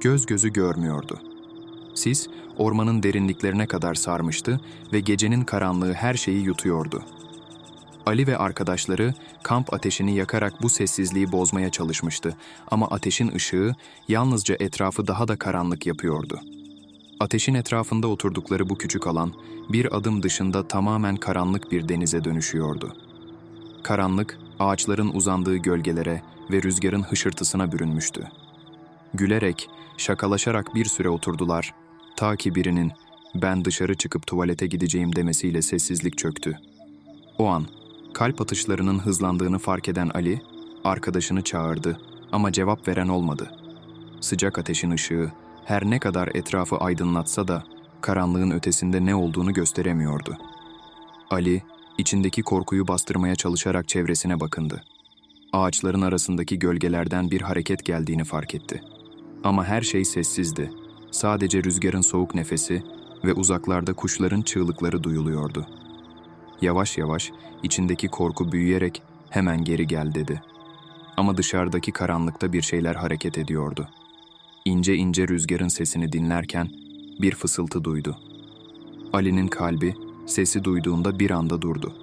göz gözü görmüyordu. Sis, ormanın derinliklerine kadar sarmıştı ve gecenin karanlığı her şeyi yutuyordu. Ali ve arkadaşları kamp ateşini yakarak bu sessizliği bozmaya çalışmıştı ama ateşin ışığı yalnızca etrafı daha da karanlık yapıyordu. Ateşin etrafında oturdukları bu küçük alan bir adım dışında tamamen karanlık bir denize dönüşüyordu. Karanlık, ağaçların uzandığı gölgelere ve rüzgarın hışırtısına bürünmüştü. Gülerek, şakalaşarak bir süre oturdular, ta ki birinin ben dışarı çıkıp tuvalete gideceğim demesiyle sessizlik çöktü. O an, kalp atışlarının hızlandığını fark eden Ali, arkadaşını çağırdı ama cevap veren olmadı. Sıcak ateşin ışığı, her ne kadar etrafı aydınlatsa da karanlığın ötesinde ne olduğunu gösteremiyordu. Ali, içindeki korkuyu bastırmaya çalışarak çevresine bakındı. Ağaçların arasındaki gölgelerden bir hareket geldiğini fark etti. Ama her şey sessizdi. Sadece rüzgarın soğuk nefesi ve uzaklarda kuşların çığlıkları duyuluyordu. Yavaş yavaş içindeki korku büyüyerek hemen geri gel dedi. Ama dışarıdaki karanlıkta bir şeyler hareket ediyordu. İnce ince rüzgarın sesini dinlerken bir fısıltı duydu. Ali'nin kalbi sesi duyduğunda bir anda durdu.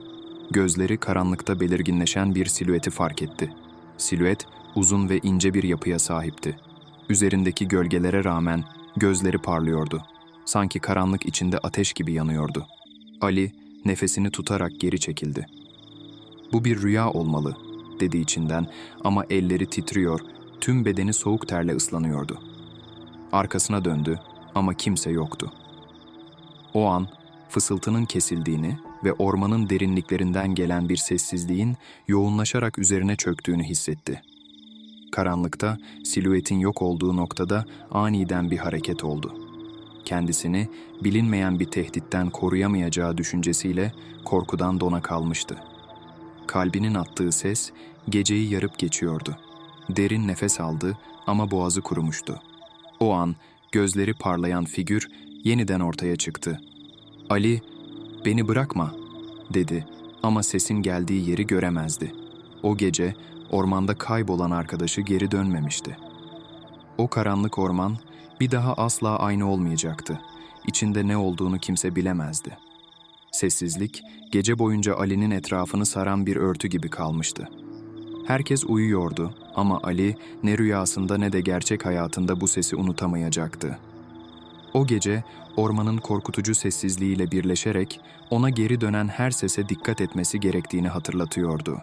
Gözleri karanlıkta belirginleşen bir silüeti fark etti. Silüet uzun ve ince bir yapıya sahipti. Üzerindeki gölgelere rağmen gözleri parlıyordu. Sanki karanlık içinde ateş gibi yanıyordu. Ali nefesini tutarak geri çekildi. Bu bir rüya olmalı, dedi içinden ama elleri titriyor, tüm bedeni soğuk terle ıslanıyordu. Arkasına döndü ama kimse yoktu. O an fısıltının kesildiğini ve ormanın derinliklerinden gelen bir sessizliğin yoğunlaşarak üzerine çöktüğünü hissetti. Karanlıkta silüetin yok olduğu noktada aniden bir hareket oldu. Kendisini bilinmeyen bir tehditten koruyamayacağı düşüncesiyle korkudan dona kalmıştı. Kalbinin attığı ses geceyi yarıp geçiyordu. Derin nefes aldı ama boğazı kurumuştu. O an gözleri parlayan figür yeniden ortaya çıktı. Ali, beni bırakma, dedi ama sesin geldiği yeri göremezdi. O gece ormanda kaybolan arkadaşı geri dönmemişti. O karanlık orman bir daha asla aynı olmayacaktı. İçinde ne olduğunu kimse bilemezdi. Sessizlik gece boyunca Ali'nin etrafını saran bir örtü gibi kalmıştı. Herkes uyuyordu ama Ali ne rüyasında ne de gerçek hayatında bu sesi unutamayacaktı. O gece ormanın korkutucu sessizliğiyle birleşerek ona geri dönen her sese dikkat etmesi gerektiğini hatırlatıyordu.